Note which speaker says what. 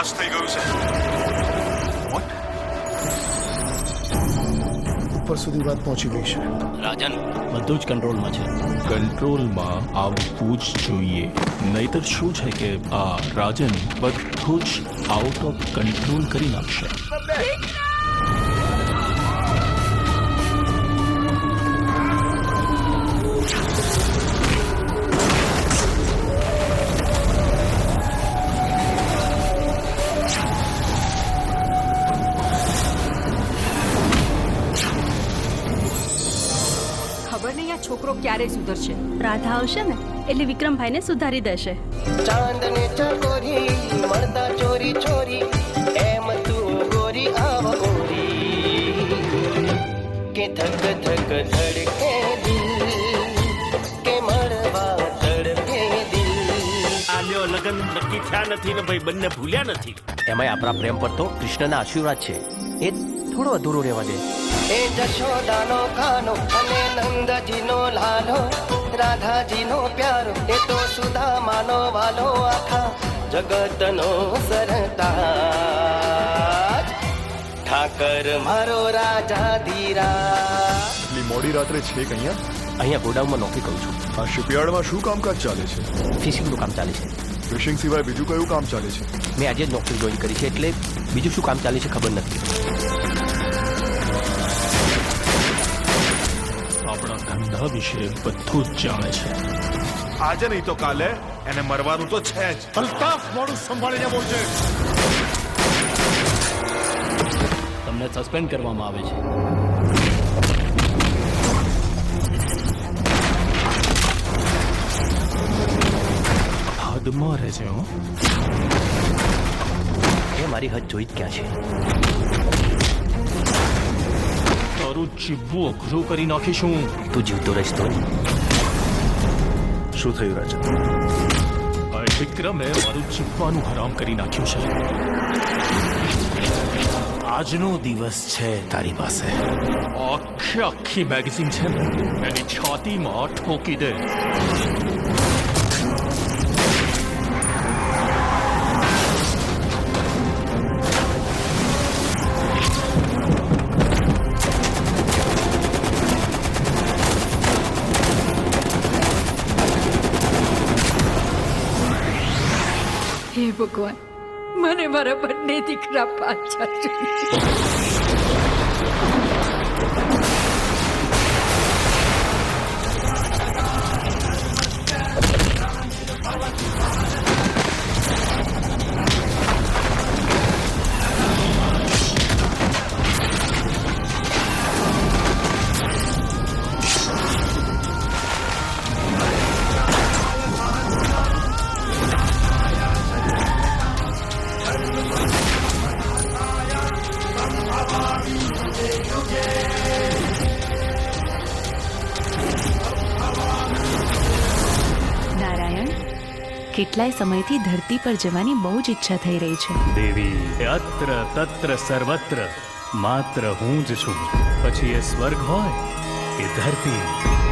Speaker 1: થઈ ગયું છે
Speaker 2: ઉપર સુધી વાત પહોંચી ગઈ છે
Speaker 3: રાજન બધું જ કંટ્રોલમાં છે
Speaker 4: કંટ્રોલમાં આવવું જ જોઈએ નહીતર શું છે કે આ રાજન બધું જ આઉટ ઓફ કંટ્રોલ કરી નાખશે
Speaker 5: ખબર નહીં આ છોકરો ક્યારે સુધરશે.
Speaker 6: રાધા આવશે ને? એટલે વિક્રમભાઈને સુધારી દેશે.
Speaker 7: ચાંદને ચકોરી મળતા ચોરી ચોરી એમ તું ગોરી આવ ગોરી. કે ધક ધક ધડકે દિલ કે મળવા તડપે દિલ.
Speaker 8: આલ્યો લગન લગ્ન નક્કી થયા નથી ને ભાઈ બંને ભૂલ્યા નથી.
Speaker 3: એમાંય આપણા પ્રેમ પર તો કૃષ્ણના આશીર્વાદ છે. એ થોડો અધૂરો રહેવા દે.
Speaker 7: એ જશોદાનો કાનો અને નંદજીનો લાલો રાધાજીનો પ્યારો એ તો સુદામાનો વાલો આખા જગતનો સરતા ઠાકર મારો રાજા ધીરા.
Speaker 1: મોડી રાત્રે છે કે અહીંયા?
Speaker 3: અહીંયા ગોડાઉનમાં નોકરી કરું છું.
Speaker 1: આ શિપયાર્ડમાં શું કામકાજ ચાલે છે?
Speaker 3: ફિશિંગનું કામ ચાલે છે.
Speaker 1: ફિશિંગ સિવાય બીજું કયું કામ ચાલે છે?
Speaker 3: મેં આજે જ નોકરી જોઈન કરી છે એટલે બીજું શું કામ ચાલે છે ખબર નથી.
Speaker 4: આપણા વિશે બધું જ જાણે છે.
Speaker 1: આજે નહીં તો કાલે એને મરવાનું તો છે જ.
Speaker 8: અલ્તાફ મોડું સંભાળીને બોલજે
Speaker 3: તમને સસ્પેન્ડ કરવામાં આવે છે.
Speaker 4: હદમાં રહે છે હું.
Speaker 3: એ મારી હદ જોઈ જ ક્યાં છે?
Speaker 4: તારું જીવવું અઘરું કરી નાખીશું
Speaker 3: તું જીવતો રહીશ તો
Speaker 1: શું થયું રાજા
Speaker 4: આ વિક્રમે મારું ચીપવાનું હરામ કરી નાખ્યું છે આજનો દિવસ છે તારી પાસે આખી આખી મેગેઝિન છે ને એની છાતીમાં ઠોકી દે
Speaker 5: ભગવાન. મને મારા બંને દીકરા પાછા જોઈએ.
Speaker 6: કેટલાય સમયથી ધરતી પર જવાની બહુ જ ઈચ્છા થઈ રહી છે.
Speaker 9: દેવી અત્ર તત્ર સર્વત્ર, માત્ર હું જ છું. પછી એ સ્વર્ગ હોય કે ધરતી.